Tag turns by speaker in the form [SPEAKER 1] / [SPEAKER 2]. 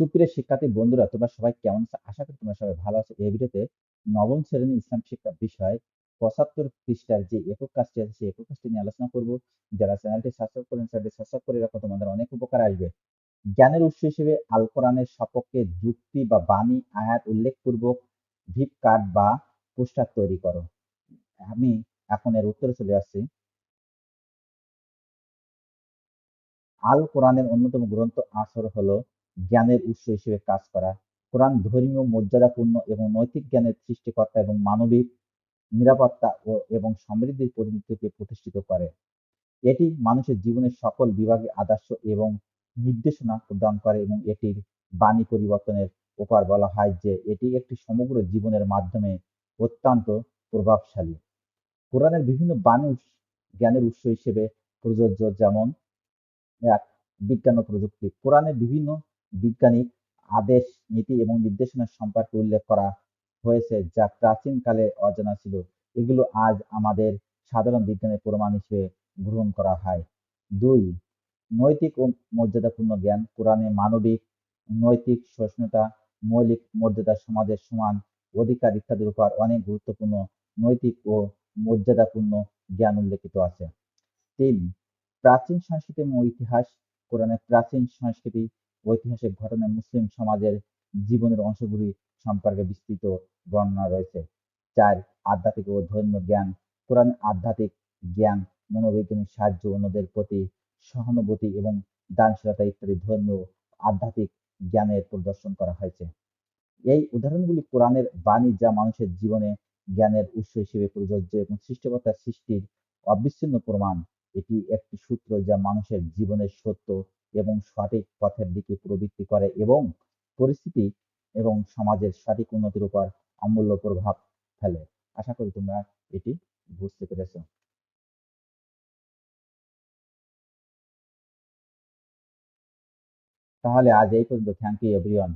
[SPEAKER 1] সুপ্রিয় শিক্ষার্থী বন্ধুরা, তোমরা সবাই কেমন আছো? আশা করি তোমরা সবাই ভালো আছো। এই ভিডিওতে নবম শ্রেণি ইসলাম শিক্ষা বিষয় ৭৫ পৃষ্ঠার যে একক কাজটি আছে, সেই একক কাজটি নিয়ে আলোচনা করব। যারা চ্যানেলটি সাবস্ক্রাইব করেন চ্যানেলটি সাবস্ক্রাইব করে রাখো, তোমাদের অনেক উপকার আসবে। জ্ঞানের উৎস হিসেবে আল কোরআনের সপক্ষে যুক্তি বা বাণী, আয়াত উল্লেখপূর্বক ভিপ কার্ড বা পোস্টার তৈরি করো। আমি এখন এর উত্তরে চলে আসছি। আল কোরআনের অন্যতম গ্রন্থ আসর হলো জ্ঞানের উৎস হিসেবে কাজ করা। কোরআন ধর্মীয় মর্যাদাপূর্ণ এবং নৈতিক জ্ঞানের সৃষ্টিকর্তা এবং মানবিক নিরাপত্তা ও এবং সমৃদ্ধির পরিণতিকে প্রতিষ্ঠিত করে। এটি মানুষের জীবনের সকল বিভাগে আদর্শ এবং নির্দেশনা প্রদান করে এবং এটির বাণী পরিবর্তনের উপর বলা হয় যে এটি একটি সমগ্র জীবনের মাধ্যমে অত্যন্ত প্রভাবশালী। কোরআনের বিভিন্ন বাণী জ্ঞানের উৎস হিসেবে প্রযোজ্য যেমন এক বিজ্ঞান ও প্রযুক্তি কোরআনে বিভিন্ন বিজ্ঞানিক আদেশ, নীতি এবং নির্দেশনা সম্পর্কে উল্লেখ করা হয়েছে যা প্রাচীনকালে অজানা ছিল। এগুলো আজ আমাদের সাধারণ বিজ্ঞানের প্রমাণ হিসেবে গ্রহণ করা হয়। দুই, নৈতিক ও মর্যাদাপূর্ণ জ্ঞান। কোরআনে মানবিক, নৈতিক সহিষ্ণুতা, মৌলিক মর্যাদা সমাজের সমান অধিকার ইত্যাদির উপর অনেক গুরুত্বপূর্ণ নৈতিক ও মর্যাদাপূর্ণ জ্ঞান উল্লেখিত আছে। তিন, প্রাচীন সংস্কৃতি এবং ইতিহাস। কোরআনের প্রাচীন সংস্কৃতি ঐতিহাসিক ঘটনায় মুসলিম সমাজের জীবনের অংশগুলি সম্পর্কে বিস্তৃত বর্ণনা রয়েছে। চার, আধ্যাত্মিক ও ধর্মীয় জ্ঞান। কোরআন আধ্যাত্মিক জ্ঞান মনোবৈজ্ঞানিক সাহায্য অন্যদের প্রতি সহানুভূতি এবং দানশীলতা ইত্যাদি ধর্মীয় আধ্যাত্মিক জ্ঞানের প্রদর্শন করা হয়েছে। এই উদাহরণগুলি কোরআনের বাণী যা মানুষের জীবনে জ্ঞানের উৎস হিসেবে প্রযোজ্য এবং সৃষ্টিকর্তার সৃষ্টির অবিচ্ছিন্ন প্রমাণ। এটি একটি সূত্র যা মানুষের জীবনের সত্য এবং সঠিক পথের দিকে প্রবৃত্তি করে এবং পরিস্থিতি এবং সমাজের সঠিক উন্নতির উপর অমূল্য প্রভাব ফেলে। আশা করি তোমরা এটি বুঝতে পেরেছ। তাহলে আজ এই পর্যন্ত। Thank you everyone